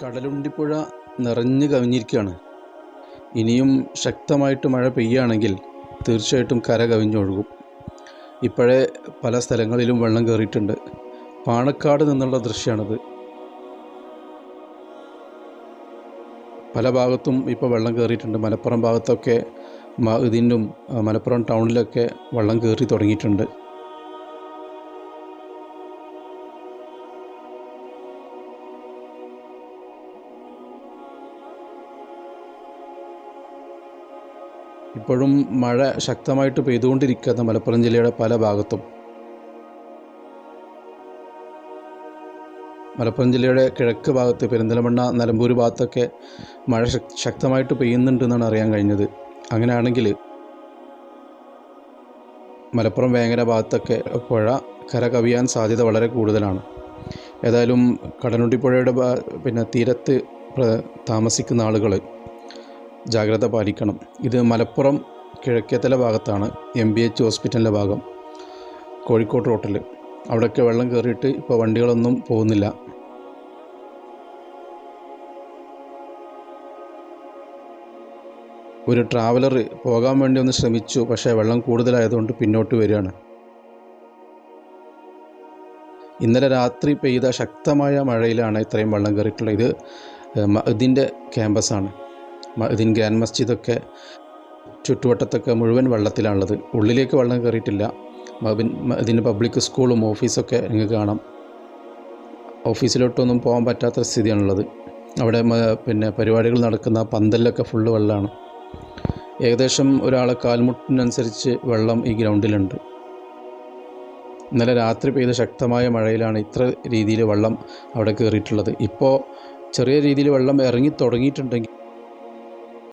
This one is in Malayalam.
കടലുണ്ടിപ്പുഴ നിറഞ്ഞു കവിഞ്ഞിരിക്കുകയാണ്. ഇനിയും ശക്തമായിട്ട് മഴ പെയ്യുകയാണെങ്കിൽ തീർച്ചയായിട്ടും കര കവിഞ്ഞൊഴുകും. ഇപ്പോഴേ പല സ്ഥലങ്ങളിലും വെള്ളം കയറിയിട്ടുണ്ട്. പാണക്കാട് നിന്നുള്ള ദൃശ്യമാണത് പല ഭാഗത്തും ഇപ്പോൾ വെള്ളം കയറിയിട്ടുണ്ട്. മലപ്പുറം ഭാഗത്തൊക്കെ ഇതിന്റെ മലപ്പുറം ടൗണിലൊക്കെ വെള്ളം കയറി തുടങ്ങിയിട്ടുണ്ട്. ഇപ്പോഴും മഴ ശക്തമായിട്ട് പെയ്തുകൊണ്ടിരിക്കുന്ന മലപ്പുറം ജില്ലയുടെ പല ഭാഗത്തും. മലപ്പുറം ജില്ലയുടെ കിഴക്ക് ഭാഗത്ത് പെരിന്തലമണ്ണ നിലമ്പൂർ ഭാഗത്തൊക്കെ മഴ ശക്- ശക്തമായിട്ട് പെയ്യുന്നുണ്ടെന്നാണ് അറിയാൻ കഴിഞ്ഞത്. അങ്ങനെയാണെങ്കിൽ മലപ്പുറം വേങ്ങര ഭാഗത്തൊക്കെ പുഴ കര കവിയാൻ സാധ്യത വളരെ കൂടുതലാണ്. ഏതായാലും കടലുണ്ടി പുഴയുടെ പിന്നെ തീരത്ത് താമസിക്കുന്ന ആളുകൾ ജാഗ്രത പാലിക്കണം. ഇത് മലപ്പുറം കിഴക്കേത്തല ഭാഗത്താണ് എം ബി എച്ച് ഹോസ്പിറ്റലിന്റെ ഭാഗം കോഴിക്കോട് റോട്ടിൽ അവിടെയൊക്കെ വെള്ളം കയറിയിട്ട് ഇപ്പോൾ വണ്ടികളൊന്നും പോകുന്നില്ല. ഒരു ട്രാവലർ പോകാൻ വേണ്ടി ഒന്ന് ശ്രമിച്ചു പക്ഷേ വെള്ളം കൂടുതലായതുകൊണ്ട് പിന്നോട്ട് വരികയാണ്. ഇന്നലെ രാത്രി പെയ്ത ശക്തമായ മഴയിലാണ് ഇത്രയും വെള്ളം കയറിയിട്ടുള്ളത് ഇത് ഇതിന്റെ ക്യാമ്പസാണ്. ഇതിൻ ഗ്രാൻഡ് മസ്ജിദൊക്കെ ചുറ്റുവട്ടത്തൊക്കെ മുഴുവൻ വെള്ളത്തിലാണുള്ളത്. ഉള്ളിലേക്ക് വെള്ളം കയറിയിട്ടില്ല. ഇതിന്റെ പബ്ലിക് സ്കൂളും ഓഫീസൊക്കെ നിങ്ങൾക്ക് കാണാം. ഓഫീസിലോട്ടൊന്നും പോകാൻ പറ്റാത്ത സ്ഥിതിയാണുള്ളത്. അവിടെ പിന്നെ പരിപാടികൾ നടക്കുന്ന പന്തലിലൊക്കെ ഫുള്ള് വെള്ളമാണ് ഏകദേശം ഒരാളെ കാൽമുട്ടിനനുസരിച്ച് വെള്ളം ഈ ഗ്രൗണ്ടിലുണ്ട്. ഇന്നലെ രാത്രി പെയ്ത ശക്തമായ മഴയിലാണ് ഇത്ര രീതിയിൽ വെള്ളം അവിടെ കയറിയിട്ടുള്ളത്. ഇപ്പോൾ ചെറിയ രീതിയിൽ വെള്ളം ഇറങ്ങി തുടങ്ങിയിട്ടുണ്ടെങ്കിൽ